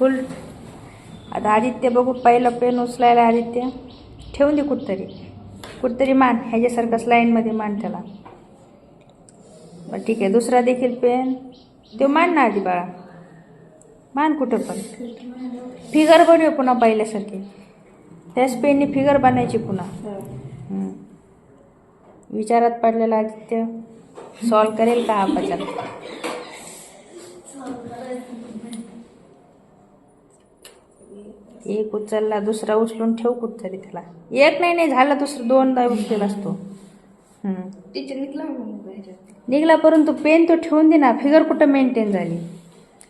फुल. आता आदित्य बघू पहिलं पेन उचलायला आदित्य. ठेवून दे कुठतरी. कुठतरी मान ह्याच्यासारखंच लाईनमध्ये मान त्याला. बरं ठीक आहे. दुसरा देखील पेन तो मान ना आधी बाळा. मान कुठं पण. फिगर बनवू पुन्हा पहिल्यासारखी. त्याच पेनने फिगर बनायची पुन्हा. विचारात पडलेला आदित्य. सॉल्व करेल का हा पचार? एक उचलला दुसरा उचलून ठेव कुठतरी त्याला. एक नाही नाही झालं दुसरं दोनदा उचलेला असतो. हम्म. टीचर निघला निघला परंतु पेन तो ठेवून दे ना फिगर कुठं मेंटेन झाली.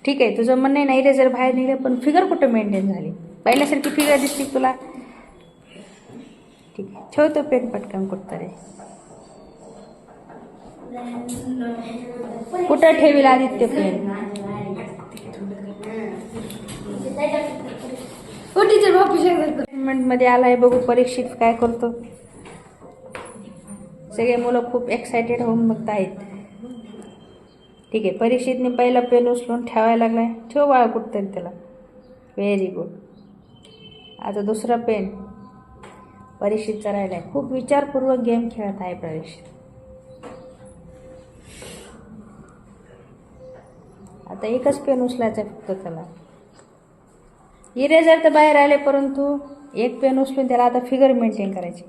ठीक आहे तुझं म्हणणं आहे ना इरेजर बाहेर निघले पण फिगर कुठं मेंटेन झाली? पहिल्यासारखी फिगर दिसते का तुला? ठीक आहे ठेवतो पेन पटकन कुठतरी. कुठं ठेवील आदित्य पेन? हो टीचर ऑफिसरमध्ये आलाय बघू परीक्षित काय करतो. सगळे मुलं खूप एक्सायटेड होऊन बघत आहेत. ठीक आहे परीक्षितने पहिला पेन उचलून ठेवायला लागलाय. ठेव बाळा कुठतरी त्याला. व्हेरी गुड आता दुसरा पेन परीक्षितचा राहिलाय. खूप विचारपूर्वक गेम खेळत आहे परीक्षित. आता एकच पेन उचलायचा फक्त त्याला. इरेजर तर बाहेर आले परंतु एक पेन उचलून त्याला आता फिगर मेंटेन करायची.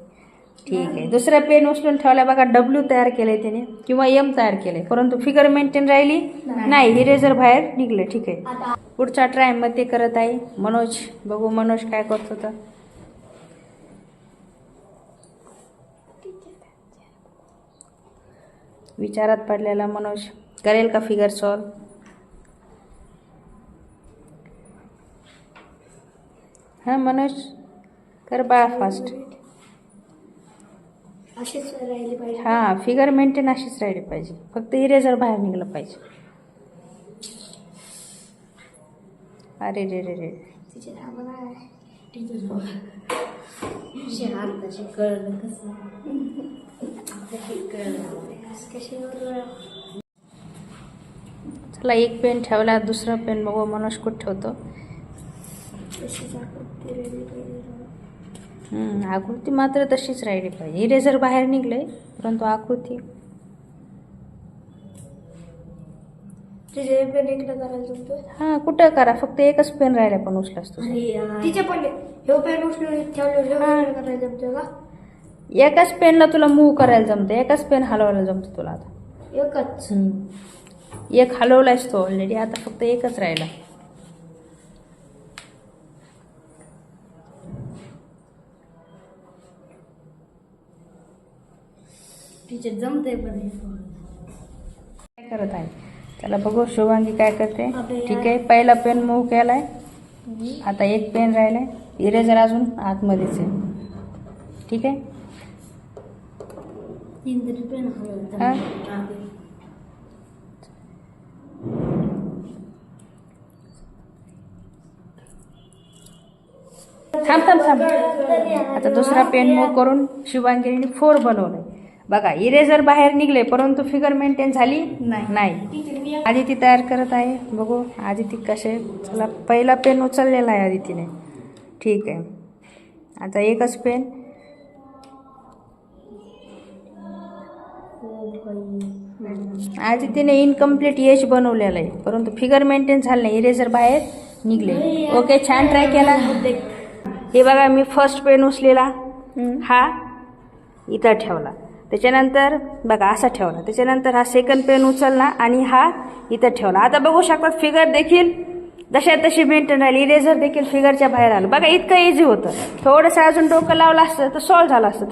ठीक आहे. दुसरा पेन उचलून ठेवला बघा डब्ल्यू तयार केलंय त्याने किंवा एम तयार केलंय. परंतु फिगर मेंटेन राहिली नाही. इरेजर बाहेर निघले ठीक आहे. पुढच्या ट्रायमध्ये ते करत आहे. मनोज बघू मनोज काय करत होता विचारात पडलेला मनोज करेल का फिगर सॉल्व हां मनोज कर बाळा फास्ट असेच राहिले पाहिजे. हां फिगर मेंटेन अशीच राहिली पाहिजे. फक्त इरेजर बाहेर निघलं पाहिजे. अरे रे रे रे. टीचर आम्हाला टीचर शहाणताचे कळलं कसं. कशावर चला एक पेन ठेवला दुसरा पेन बघू मनोज कुठं ठेवतो? आकृती मात्र तशीच राहिली पाहिजे. इरेजर बाहेर निघले परंतु आकृती हां कुठं करा? फक्त एकच पेन राहिला पण उचलास तू टीचर पण हे. पेन उचलून एकाच पेनला तुला मूव्ह करायला जमतं एकाच पेन हलवायला जमतं तुला आता. एकच. एक हलवलायस तो ऑलरेडी आता फक्त एकच राहिला. पण हे काय करत आहे? त्याला बघू शुभांगी काय करते? ठीक आहे पहिला पेन मूव्ह केलाय. आता एक पेन राहिलाय. इरेजर अजून आतमध्येच आहे. ठीक आहे? हा? थांब थांब थांब. आता दुसरा पेन मूव्ह करून शुभांगिरीने फोर बनवलंय. बघा इरेजर बाहेर निघले परंतु फिगर मेंटेन झाली नाही. आदिती तयार करत आहे. बघू आदिती कसे चला पहिला पेन उचललेला आहे आदितीने. ठीक आहे. आता एकच पेन आदितीने इनकम्प्लीट एज बनवलेलं आहे. परंतु फिगर मेंटेन झालं नाही इरेजर बाहेर निघले. ओके छान ट्राय केला. हे बघा मी फर्स्ट पेन उचलेला. हा इथं ठेवला. त्याच्यानंतर बघा असा ठेवला. त्याच्यानंतर हा सेकंड पेन उचलला आणि हा इथं ठेवला. आता बघू शकतात फिगर देखील जशा तशी मेंटेन राहिली. इरेझर देखील फिगरच्या बाहेर आलं. बघा इतकं इझी होतं. थोडंसं अजून डोकं लावलं असतं तर सॉल्व्ह झालं असतं.